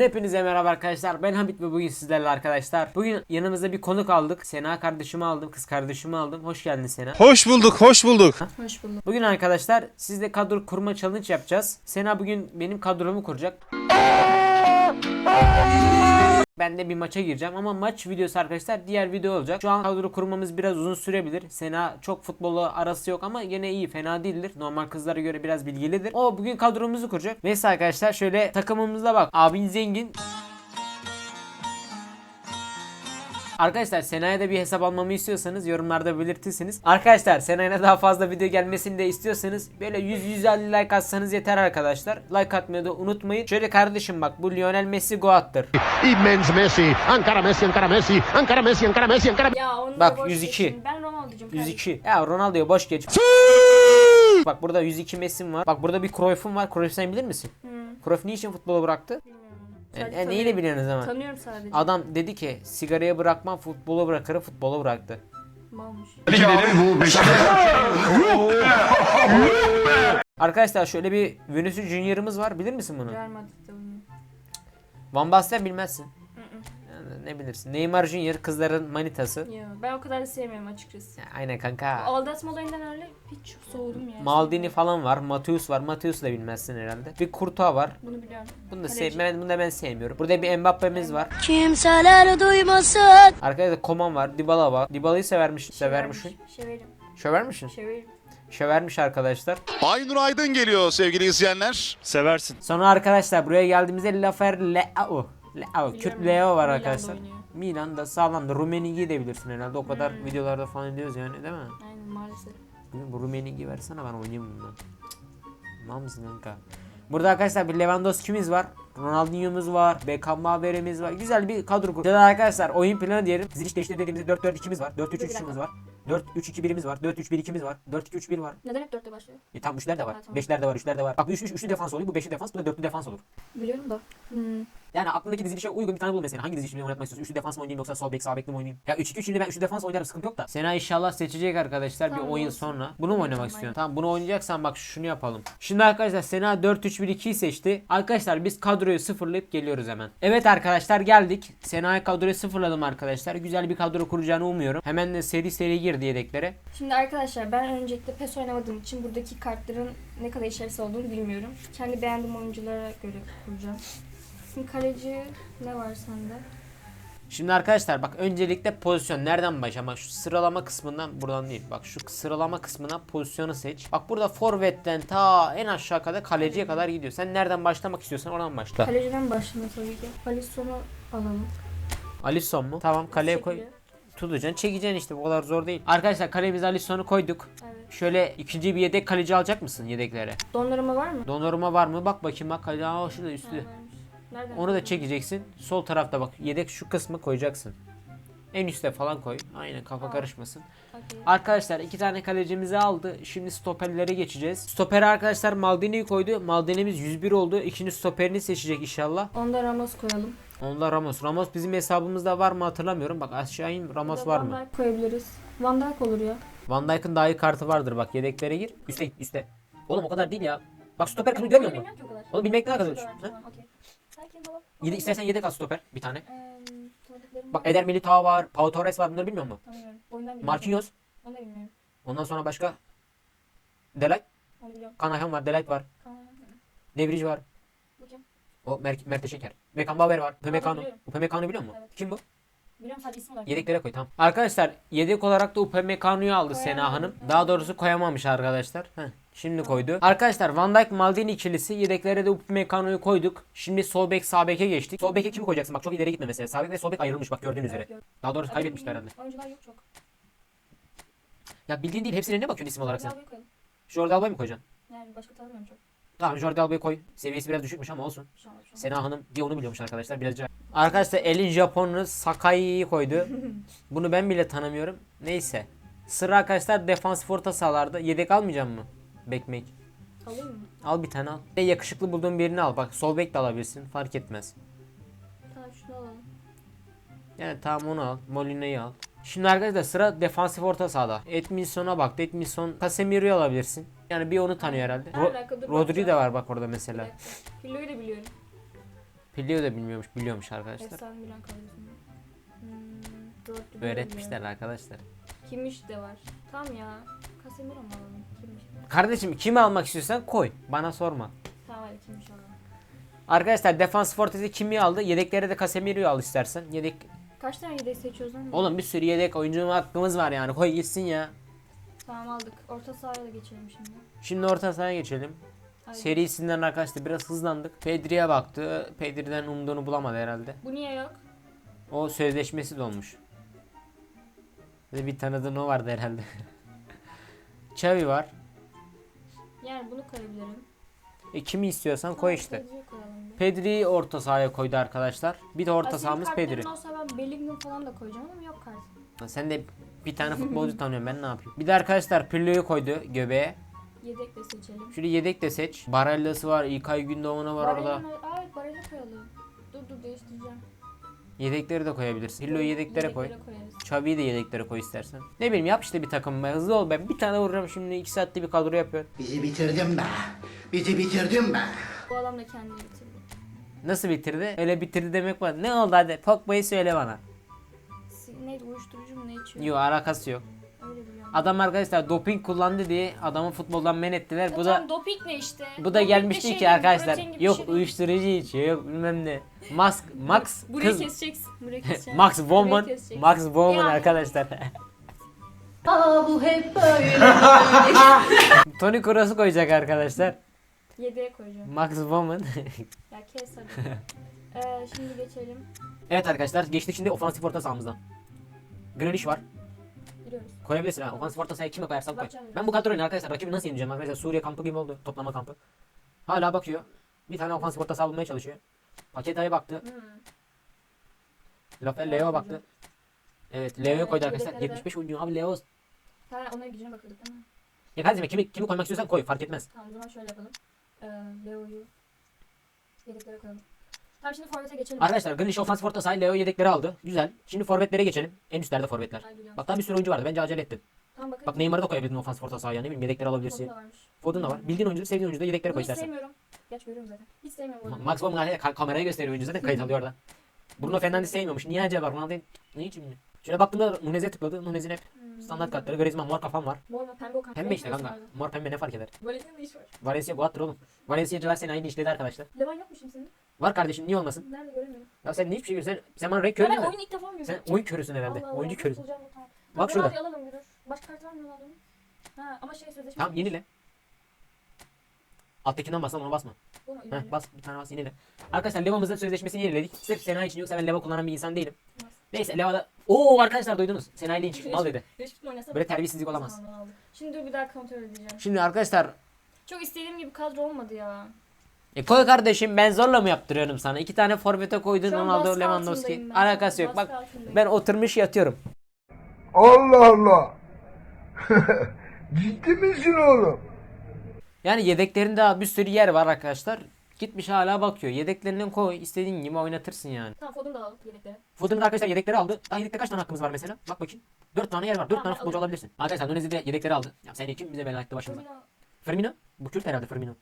Hepinize merhaba arkadaşlar. Ben Hamit ve bugün sizlerle arkadaşlar. Bugün yanımızda bir konuk aldık. Sena kardeşimi aldım, kız kardeşimi aldım. Hoş geldin Sena. Hoş bulduk, hoş bulduk. Hoş bulduk. Bugün arkadaşlar sizle kadro kurma challenge yapacağız. Sena bugün benim kadromu kuracak. Ben de bir maça gireceğim ama maç videosu arkadaşlar diğer video olacak. Şu an kadro kurmamız biraz uzun sürebilir. Sena çok futbola arası yok ama yine iyi fena değildir. Normal kızlara göre biraz bilgilidir. O bugün kadromuzu kuracak. Neyse arkadaşlar şöyle takımımıza bak. Abin zengin. Arkadaşlar Sena'ya da bir hesap almamı istiyorsanız yorumlarda belirtirsiniz. Arkadaşlar Sena'ya daha fazla video gelmesini de istiyorsanız böyle 100-150 like atsanız yeter arkadaşlar. Like atmayı da unutmayın. Şöyle kardeşim bak bu Lionel Messi Goat'tır. Immens Messi, encara Messi, encara Messi, encara Messi, encara Messi, encara Ya onu Bak, da boş 102. geçin. Ben Ronaldo'cum 102. Ya Ronaldo'ya boş geç. Bak burada 102 Messi'm var. Bak burada bir Cruyff'um var. Cruyff sen bilir misin? Cruyff niçin futbolu bıraktı? E, Sadece e, neyle tanıyorum. biliyorsunuz ama? Tanıyorum sadece. Adam dedi ki sigarayı bırakmam futbolu bırakırım futbolu bıraktı. Malmış. Arkadaşlar şöyle bir Vinicius Junior'ımız var. Bilir misin bunu? Real Madrid'de oynuyor. Van Basten bilmezsin. Yani ne bilirsin? Neymar Junior kızların manitası. Yo, ben o kadar da sevmiyorum açıkçası. Ya, aynen kanka. Aldatma olayından öyle hiç soğudum ya. Maldini falan var. Mateus var. Mateus da bilmezsin herhalde. Bir Kurtuğa var. Bunu biliyorum. Bunu da Kaleci. sevmem. Bunu da ben sevmiyorum. Burada bir Mbappe'miz var. Kimseler duymasın. Arkadaşlar Koman var. Dybala var. Dybala'yı severmiş. Severmişsin. Severim. Sövermişsin. Severim. Sövermiş arkadaşlar. Aynur Aydın geliyor sevgili izleyenler. Seversin. Sonra arkadaşlar buraya geldiğimizde Lafer Leao. Leao. Kürt. Leo var Milan'da arkadaşlar. oynuyor. Milan'da sağlamda. Rummenigge'yi de bilirsin herhalde. O kadar Hmm. videolarda falan ediyoruz yani değil mi? Aynen maalesef. Bu Rummenigge'yi versene ben oynayayım bundan. Mal mısın kanka? Burada arkadaşlar bir Lewandowski'miz var. Ronaldinho'muz var. Beckenbauer'imiz var. Güzel bir kadro kurduk. Arkadaşlar oyun planı diyelim. Diziliş değiştir dediğimizde 4-4-2'miz var. 4-3-3'ümüz var. 4-3-2-1'imiz var. 4-3-1-2'miz var. 4-2-3-1 var. Neden hep dörtte başlıyor? E tam üçler de var. Ha, tamam. Beşler de var, üçler de var. Bak bu üç, üç, üçlü defans oluyor. Bu beşli defans, bu da dörtlü defans olur. Biliyorum da. Hmm. Yani aklındaki dizilişe uygun bir tane bul mesela. Hangi dizilişi oynatmak istiyorsun? Üçlü defans mı oynayayım yoksa sol bek sağ bek mi oynayayım? Ya 3 2 3 ben üçlü defans oynarım sıkıntı yok da. Sena inşallah seçecek arkadaşlar Tamam, bir 10 yıl olsun. sonra. Bunu mu oynamak istiyorsun? Tamam bunu oynayacaksan bak şunu yapalım. Şimdi arkadaşlar Sena 4 3 1 2'yi seçti. Arkadaşlar biz kadroyu sıfırlayıp geliyoruz hemen. Evet arkadaşlar geldik. Sena'ya kadroyu sıfırladım arkadaşlar. Güzel bir kadro kuracağını umuyorum. Hemen de seri seri girdi yedeklere. Şimdi arkadaşlar ben öncelikle PES oynamadığım için buradaki kartların ne kadar işlevsel olduğunu bilmiyorum. Kendi beğendiğim oyunculara göre kuracağım. Şimdi kaleci ne var sende? Şimdi arkadaşlar bak öncelikle pozisyon nereden başlama? Şu sıralama kısmından buradan değil. Bak şu sıralama kısmından pozisyonu seç. Bak burada forvetten ta en aşağı kadar kaleciye kadar gidiyor. Sen nereden başlamak istiyorsan oradan başla. Kaleciden başlayalım tabii ki. Alisson'u alalım. Alisson mu? Tamam kaleye koy. Şekilde. Tutacaksın çekeceksin işte bu kadar zor değil. Arkadaşlar kalemize Alisson'u koyduk. Evet. Şöyle ikinci bir yedek kaleci alacak mısın yedeklere? Dondurma var mı? Donnarumma var mı? Bak bakayım bak kaleci. Aa şurada üstü. Varmış. Nereden? Onu da çekeceksin. Sol tarafta bak yedek şu kısmı koyacaksın. En üste falan koy. Aynen kafa Aa. karışmasın. Okey. Arkadaşlar iki tane kalecimizi aldı. Şimdi stoperlere geçeceğiz. Stopere arkadaşlar Maldini'yi koydu. Maldini'miz 101 oldu. İkinci stoperini seçecek inşallah. Onda Ramos koyalım. Onda Ramos. Ramos bizim hesabımızda var mı hatırlamıyorum. Bak aşağı in Ramos var Van mı? Dijk koyabiliriz. Van Dijk olur ya. Van Dijk'ın daha iyi kartı vardır bak yedeklere gir. Üste git üste. Oğlum o kadar değil ya. Bak stoper kısmı görmüyor musun? Oğlum bilmek ne kadar Şurada Yedi, istersen yedek al stoper bir tane. Tanıdıklarım Bak Eder Militao var. Pau Torres var bunları bilmiyor musun? Tanımıyorum. Oyundan. Marquinhos. Onu da bilmiyorum. Ondan sonra başka Delight. Onu biliyorum. Kanahan var. Delight var. Tamam. Devrici var. Bu kim? O Mer Mert'e Şeker. Beckenbauer var. Upamecano. biliyorum. Upamecano biliyor musun? Evet. Kim bu? Biliyorum sadece isim olarak. Yedeklere koy tamam. Arkadaşlar yedek olarak da Upamecano'yu aldı Sena Koyamadım. Hanım. Daha doğrusu koyamamış arkadaşlar. Heh, şimdi koydu. Arkadaşlar Van Dijk Maldini ikilisi yedeklere de Upamecano'yu koyduk. Şimdi sol bek sağ beke geçtik. Sol beke kimi koyacaksın? Bak çok ileri gitme mesela. Sağ bek ve sol bek ayrılmış bak gördüğünüz üzere. Daha doğrusu kaybetmişler herhalde. Oyuncular yok çok. Ya bildiğin değil hepsine ne bakıyorsun isim olarak sen? Koyalım. Jordi Alba'yı mı koyacaksın? Yani başka tanımıyorum çok. Tamam Jordi Alba'yı koy. Seviyesi biraz düşükmüş ama olsun. Şu an şu an. Sena Hanım bir onu biliyormuş arkadaşlar. Biraz Arkadaşlar elin Japonlu Sakai'yi koydu. Bunu ben bile tanımıyorum. Neyse. Sıra arkadaşlar defansif orta sahalarda. Yedek almayacağım mı? Bekmek. Alayım mı? Al bir tane al. De yakışıklı bulduğun birini al. Bak sol bek de alabilirsin. Fark etmez. Tamam şunu alalım. Yani tamam onu al. Molina'yı al. Şimdi arkadaşlar sıra defansif orta sahada. Edminson'a bak. Edminson Casemiro'yu alabilirsin. Yani bir onu tanıyor herhalde. Ro- Rodri de var bak orada mesela. Pillo'yu da biliyorum. Biliyor da bilmiyormuş. Biliyormuş arkadaşlar. Efsane Milan kadrosu. Hmm, Öğretmişler arkadaşlar. Kimmiş de var. Tamam ya. Casemiro mu alalım? Kimmiş? Kardeşim kimi almak istiyorsan koy. Bana sorma. Tamam hadi kimmiş. Arkadaşlar defans fortesi kimi aldı? Yedeklere de Casemiro'yu al istersen. Yedek Kaç tane yedek seçiyoruz lan? Oğlum bir sürü yedek oyuncu hakkımız var yani. Koy gitsin ya. Tamam aldık. Orta sahaya da geçelim şimdi. Şimdi orta sahaya geçelim. Haydi. Serisinden arkadaşlar biraz hızlandık. Pedri'ye baktı. Pedri'den umduğunu bulamadı herhalde. Bu niye yok? O sözleşmesi dolmuş. Bir tanıdığın o vardı herhalde. Xavi var. Yani bunu koyabilirim. E, kimi istiyorsan koy işte. Pedri'yi koyalım orta sahaya koydu arkadaşlar. Bir de orta Aslında sahamız Pedri. olsa ben Bellingham falan da koyacağım ama yok kart. Ha, Sen de bir tane futbolcu tanıyorsun ben ne yapayım. Bir de arkadaşlar Pirlo'yu koydu göbeğe. Yedek de seçelim. Şöyle yedek de seç. Barella'sı var, İlkay Gündoğan'ı var orada. Barella- evet Barella koyalım. Dur dur değiştireceğim. Yedekleri de koyabilirsin. Pirlo'yu yedeklere koy. koyarız. Xavi'yi de yedeklere koy istersen. Ne bileyim yap işte bir takım be. Hızlı ol ben. Bir tane vuracağım şimdi 2 saatte bir kadro yapıyor. Bizi bitirdin be. Bizi bitirdin be. Bu adam da kendini bitirdi. Nasıl bitirdi? Öyle bitirdi demek var. Ne oldu hadi? Pogba'yı söyle bana. Neydi uyuşturucu mu ne içiyor? Yok alakası yok. Öyle biliyorum. Adam arkadaşlar doping kullandı diye adamı futboldan men ettiler. Bu da Tam doping ne işte? bu da de gelmişti şey ki arkadaşlar. protein gibi bir Yok şey değil. uyuşturucu içiyor. Yok bilmem ne. Max Max Burayı kız keseceksin. Burayı keseceksin. Max Burayı Bowman keseceksin. Max Bowman Ya. arkadaşlar. Aa bu hep böyle. Tony Kroos'u koyacak arkadaşlar. Yedeğe koyacağım. Max Bowman. Ya kes hadi. ee, şimdi geçelim. evet arkadaşlar geçtik şimdi ofansif orta sahamızdan. Grealish var. Koyabilirsin ha. Ofansif orta sahaya kime koyarsan koy. Ben bu kadroyla arkadaşlar rakibi nasıl yeneceğim arkadaşlar Suriye kampı gibi oldu. Toplama kampı. Hala bakıyor. Bir tane ofansif orta saha bulmaya çalışıyor. Paketa'ya baktı. Hmm. Lafel Leo baktı. Evet Evet, koydu arkadaşlar. yedeklere de. 75 oynuyor abi Leo. Ha ona gücüne bakıyorduk değil mi? Ya kardeşim kimi, kimi koymak istiyorsan koy fark etmez. Tamam o zaman şöyle yapalım. Ee, Leo'yu yedeklere koyalım. Tamam şimdi forvete geçelim. Arkadaşlar Grealish ofansif orta sahaya Leo yedekleri aldı. Güzel. Şimdi forvetlere geçelim. En üstlerde forvetler. Ay, biliyorum. Bak daha bir sürü oyuncu vardı. Bence acele ettin. Tamam bakın. Bak Neymar'ı da koyabilirdin ofansif orta sahaya. Ne bileyim yedekleri alabilirsin. Foden da varmış. Foden da var. Bildiğin oyuncu, sevdiğin oyuncu da yedeklere koy Bunu hiç istersen. sevmiyorum. Geç görüyorum zaten. Hiç sevmiyorum. Ma-. Max hala ka- kameraya gösteriyor oyuncu zaten kayıt alıyor orada. Bruno Fernandes sevmiyormuş. Niye acaba? Ronaldo ne için mi? Şöyle baktığımda Nunez'e tıkladı. Nunez'in hep Hmm. standart kartları. Griezmann mor kafam var. Mor mu pembe o kanka. Pembe işte kanka. Mor pembe ne fark eder? Valencia'nın ne iş var? Valencia bu attır oğlum. Valencia'cılar seni aynı işledi arkadaşlar. Levan yok mu şimdi senin? Var kardeşim niye olmasın? Nerede göremiyorum. Ya sen hiçbir şey görüyorsun. Sen, sen bana renk körü Ben değil mi? oyunu ilk defa mı Sen görüyorum? oyun körüsün herhalde. Allah Allah, Oyuncu nasıl körüsün. bu tamam. Bak Ronaldo'yu şurada. alalım bir dur. Başka kart var mı Ronaldo'nun? Ha ama şey sözleşme. Tamam yenile. Alttakinden basma ona basma. Bu mu? Heh, bas bir tane bas yenile. Arkadaşlar Leva'mızın sözleşmesini yeniledik. Sırf Sena için yoksa ben Leva kullanan bir insan değilim. Bas. Neyse Leva'da... Oo arkadaşlar duydunuz. Sena ile inç mal dedi. Oynasa Böyle terbiyesizlik olamaz. Tamam, Ronaldo. Şimdi dur bir daha kontrol edeceğim. Şimdi arkadaşlar Çok istediğim gibi kadro olmadı ya. E koy kardeşim ben zorla mı yaptırıyorum sana? İki tane forvete koydun Şu an Ronaldo baskı Lewandowski. altındayım ben. Alakası yok. Baskı Bak altındayım. ben oturmuş yatıyorum. Allah Allah. Ciddi misin oğlum? Yani yedeklerinde daha bir sürü yer var arkadaşlar. Gitmiş hala bakıyor. Yedeklerinden koy. istediğin gibi oynatırsın yani. Tamam Foden da alalım yedeklere. Foden'ın arkadaşlar yedekleri aldı. Daha yedekte kaç tane hakkımız var mesela? Bak bakayım. Dört tane yer var. Dört Tamam, tane ben futbolcu alabilirsin. Arkadaşlar Nunez'i de yedekleri aldı. Ya sen kim bize bela etti başımıza. Firmino Firmino. Bu Kürt herhalde Firmino.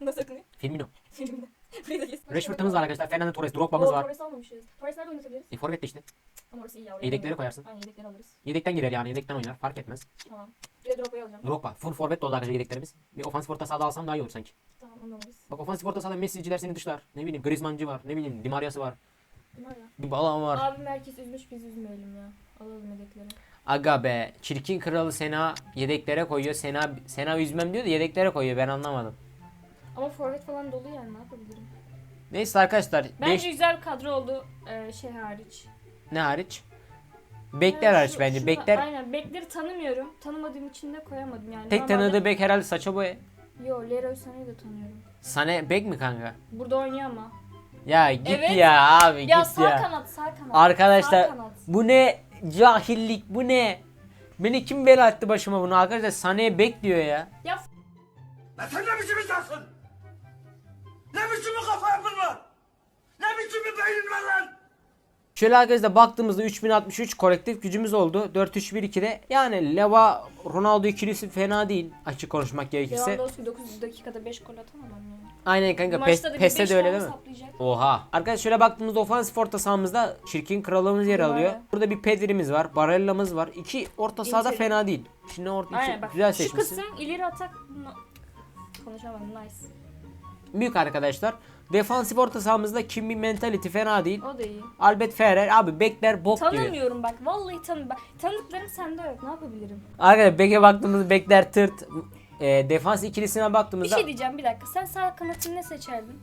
Nasıl akınıyor? Firmino. Filmde. Burayı da kes. Rashford'ımız var arkadaşlar. Fernando Torres. Drogba'mız var. Torres almamışız. Torres nerede oynatabiliriz? E, forvet de işte. Ama orası iyi ya. oraya Yedekleri koyarsın. Aynen yedekleri alırız. Yedekten girer yani. Yedekten oynar. Fark etmez. Tamam. Bir de Drogba'yı alacağım. Drogba. Full forvet de oldu arkadaşlar yedeklerimiz. Bir ofansif orta sahada alsam daha iyi olur sanki. Tamam onu alırız. Bak ofansif orta sahada Messi'ciler seni dışlar. Ne bileyim Griezmann'cı var. Ne bileyim Di Maria'sı var. Bunlar ya. Bir balan var. Abim herkes üzmüş biz üzmeyelim ya. Alalım yedekleri. Aga be. Çirkin kralı Sena yedeklere koyuyor. Sena Sena üzmem diyor da yedeklere koyuyor. Ben anlamadım. Ama forvet falan dolu yani ne yapabilirim? Neyse arkadaşlar. Bence beş- güzel bir kadro oldu ee, şey hariç. ne hariç? Bekler Yani hariç şu- bence. şunu- Bekler. Aynen bekleri tanımıyorum. Tanımadığım için de koyamadım yani. Tek Normalde- tanıdığı bek herhalde saça boya. Yo Leroy Sané'yi de tanıyorum. Sane bek mi kanka? Burada oynuyor ama. Ya git Evet. ya abi Ya git sağ ya. kanat sağ kanat. Arkadaşlar Sağ kanat. bu ne cahillik bu ne? Beni kim bela attı başıma bunu arkadaşlar Sane'ye bek diyor ya. Ya sen ne biçim insansın? Ne biçim bir kafa yapın var? Ne biçim bir beynin var lan? Şöyle arkadaşlar baktığımızda 3063 kolektif gücümüz oldu. 4-3-1-2'de. Yani Leva Ronaldo ikilisi fena değil açık konuşmak gerekirse. Lewandowski 9 dakikada 5 gol atan adam yani. Aynen kanka Maçta PES, da bir PES'te beş de öyle tane değil mi? saplayacak. Oha. Arkadaşlar şöyle baktığımızda ofansif orta sahamızda çirkin kralımız yer Var alıyor. ya. Burada bir Pedri'miz var. Barella'mız var. İki orta sahada İnteri. fena değil. Şimdi orta Aynen iki bak. güzel Şu seçmişsin. kısım ileri atak No. konuşamadım nice. Büyük arkadaşlar. Defansif orta sahamızda Kimbi mentality fena değil. O da iyi. Albert Ferrer abi bekler bok gibi. Tanımıyorum bak. Vallahi tanım bak. Tanıdıklarım sende yok. Ne yapabilirim? Arkadaşlar beke baktığımızda bekler tırt. E, defans ikilisine Bir baktığımızda şey diyeceğim bir dakika. Sen sağ kanatını ne seçerdin?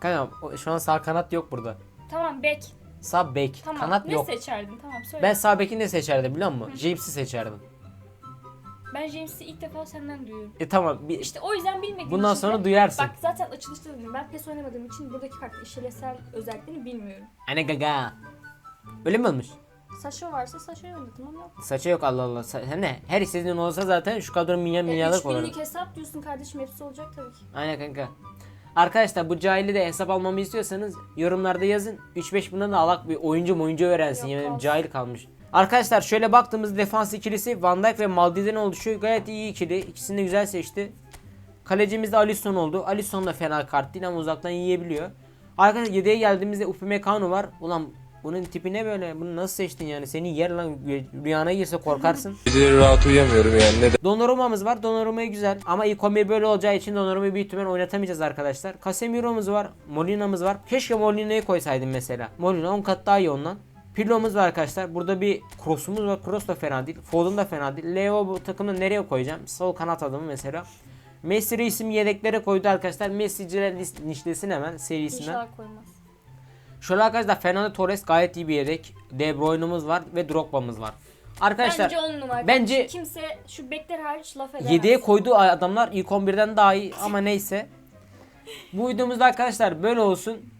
Kanka şu an sağ kanat yok burada. Tamam bek. Sağ bek. Tamam. Kanat ne yok. seçerdin? Tamam söyle. Ben sağ bekini de seçerdim biliyor musun? James'i seçerdim. James'i ilk defa senden duyuyorum. E tamam. Bir, İşte o yüzden bilmediğim Bundan için sonra de- duyarsın. Bak zaten açılışta dedim. Ben PES oynamadığım için buradaki kartın işlevsel özelliklerini bilmiyorum. Anne gaga. Öyle mi olmuş? Saşo varsa Saşo'yu oynatın ama yok. Saça yok Allah Allah. Sa- Hem ne? Her istediğin olsa zaten şu kadro milyon E, milyarlık 3 olur. günlük hesap diyorsun kardeşim hepsi olacak tabii ki. Aynen kanka. Arkadaşlar bu cahili de hesap almamı istiyorsanız yorumlarda yazın. 3-5 buna da alak bir oyuncu oyuncu öğrensin. Yok, ederim olsun. cahil kalmış. Arkadaşlar şöyle baktığımız defans ikilisi Van Dijk ve Maldini'den oluşuyor. Gayet iyi ikili. İkisini de güzel seçti. Kalecimiz de Alisson oldu. Alisson da fena kart değil ama uzaktan yiyebiliyor. Arkadaşlar 7'ye geldiğimizde Upamecano var. Ulan bunun tipi ne böyle? Bunu nasıl seçtin yani? Seni yer lan rüyana girse korkarsın. Geceleri rahat uyuyamıyorum yani. Neden? Donnarumma'mız var. Donnarumma güzel. Ama ilk 11 böyle olacağı için Donnarumma'yı büyük ihtimal oynatamayacağız arkadaşlar. Casemiro'muz var. Molina'mız var. Keşke Molina'yı koysaydım mesela. Molina 10 kat daha iyi ondan. Pirlo'muz var arkadaşlar. Burada bir Kroos'umuz var. Kroos da fena değil. Foden da fena değil. Leo bu takımda nereye koyacağım? Sol kanat adamı mesela. Messi reisim yedeklere koydu arkadaşlar. Messi'ciler nişlesin hemen serisinden. İnşallah koymaz. Şöyle arkadaşlar Fernando Torres gayet iyi bir yedek. De Bruyne'umuz var ve Drogba'mız var. Arkadaşlar bence 10 numara. bence- Kimse şu bekler hariç laf edemez. 7'ye koyduğu adamlar ilk 11'den daha iyi ama neyse. Bu videomuzda arkadaşlar böyle olsun.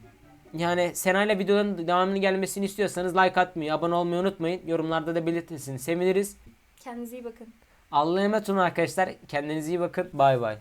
Yani Sena'yla videoların devamını gelmesini istiyorsanız like atmayı, abone olmayı unutmayın. Yorumlarda da belirtirsiniz. Seviniriz. Kendinize iyi bakın. Allah'a emanet olun arkadaşlar. Kendinize iyi bakın. Bay bay.